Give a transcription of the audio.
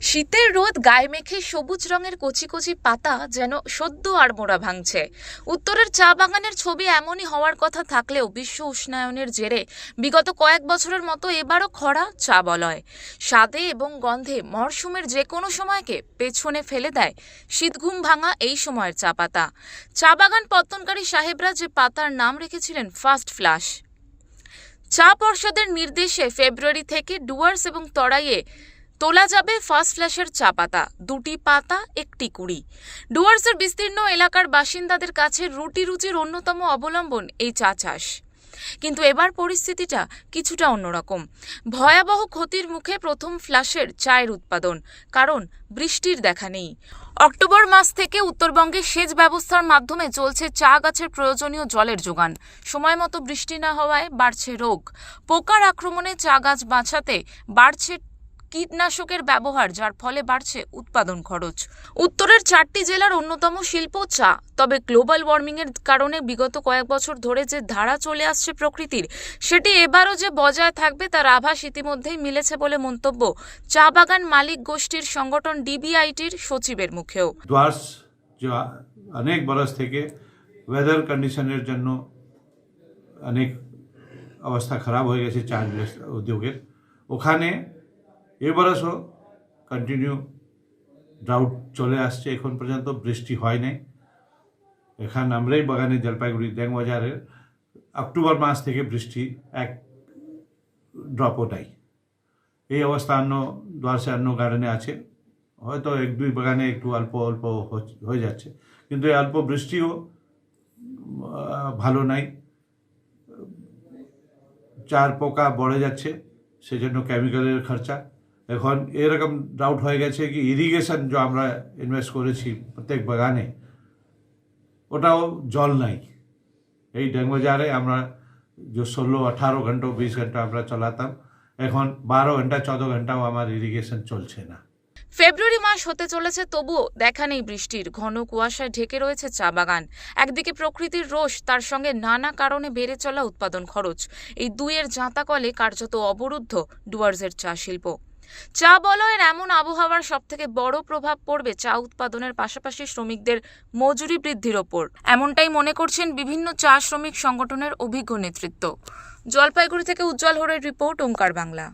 শীতের রোদ গায়ে মেখে সবুজ রঙের কচি কচি পাতা যেন সদ্য আর মোড়া ভাঙছে। উত্তরের চা বাগানের ছবি এমনই হওয়ার কথা থাকলেও বিশ্ব উষ্ণায়নের জেরে বিগত কয়েক বছরের মতো এবারও খরা চা বলয় স্বাদে এবং গন্ধে মরশুমের যে কোনো সময়কে পেছনে ফেলে দেয় শীতঘুম ভাঙা এই সময়ের চা পাতা। চা বাগান পত্তনকারী সাহেবরা যে পাতার নাম রেখেছিলেন ফার্স্ট ফ্লাশ। চা পর্ষদের নির্দেশে ফেব্রুয়ারি থেকে ডুয়ার্স এবং তরাইয়ে তোলা যাবে ফার্স্ট ফ্ল্যাশের চা পাতা, দুটি পাতা, একটি কুড়ি। ডুয়ার্সের বিস্তীর্ণ এলাকার বাসিন্দাদের কাছে রুটি রুচির অন্যতম অবলম্বন এই চা চাষ। কিন্তু এবার পরিস্থিতিটা কিছুটা অন্যরকম। ভয়াবহ ক্ষতির মুখে প্রথম ফ্ল্যাশের চায়ের উৎপাদন, কারণ বৃষ্টির দেখা নেই। অক্টোবর মাস থেকে উত্তরবঙ্গে সেচ ব্যবস্থার মাধ্যমে চলছে চা গাছের প্রয়োজনীয় জলের যোগান। সময় মতো বৃষ্টি না হওয়ায় বাড়ছে রোগ। পোকার আক্রমণে চা গাছ বাঁচাতে বাড়ছে কীটনাশকের ব্যবহার, যার ফলে বাড়ছে উৎপাদন খরচ। উত্তরের চারটি জেলার অন্যতম শিল্প চা। তবে গ্লোবাল ওয়ার্মিংয়ের কারণে বিগত কয়েক বছর ধরে যে ধারা চলে আসছে প্রকৃতির, সেটি এবারও যে বজায় থাকবে তার আভাস ইতিমধ্যেই মিলেছে বলে মন্তব্য চা বাগান মালিক গোষ্ঠীর সংগঠন ডিবিআইটির সচিবের মুখেও। অনেক বরস থেকে ওয়েদার কন্ডিশনের জন্য অনেক অবস্থা খারাপ হয়ে গেছে চা উদ্যোগের। ওখানে এ বরসও কন্টিনিউ ড্রাউট চলে আসছে এখন পর্যন্ত, বৃষ্টি হয় নাই। এখান আমরাই বাগানে জলপাইগুড়ি ড্যাংবাজারের অক্টোবর মাস থেকে বৃষ্টি এক ড্রপও নাই। এই অবস্থা অন্য ডুয়ার্সে অন্য গার্ডেনে আছে। হয়তো এক দুই বাগানে একটু অল্প অল্প হয়ে যাচ্ছে। কিন্তু এই অল্প বৃষ্টিও ভালো নাই। চার পোকা বড়ে যাচ্ছে, সেজন্য কেমিক্যালের খরচা। এখন এরকম ডাউট হয়ে গেছে কি ইরিগেশন যে আমরা ইনভেস্ট করেছি প্রত্যেক বাগানে, ওটাও জল নাই। এই ড্যাংবাজারে আমরা যে ষোলো, আঠারো ঘণ্টা, বিশ ঘণ্টা আমরা চালাতাম, এখন বারো ঘণ্টা, চোদ্দ ঘন্টাও আমার ইরিগেশন চলছে না। ফেব্রুয়ারি মাস হতে চলেছে, তবুও দেখা নেই বৃষ্টির। ঘন কুয়াশায় ঢেকে রয়েছে চা বাগান। একদিকে প্রকৃতির রোষ, তার সঙ্গে নানা কারণে বেড়ে চলা উৎপাদন খরচ। এই দুইয়ের জাঁতাকলে কার্যত অবরুদ্ধ ডুয়ার্সের চা শিল্প। চা বলয়ের এমন আবহাওয়ার সবথেকে বড় প্রভাব পড়বে চা উৎপাদনের পাশাপাশি শ্রমিকদের মজুরি বৃদ্ধির ওপর। এমনটাই মনে করছেন বিভিন্ন চা শ্রমিক সংগঠনের অভিজ্ঞ নেতৃত্ব। জলপাইগুড়ি থেকে উজ্জ্বল হরের রিপোর্ট ওঙ্কার বাংলা।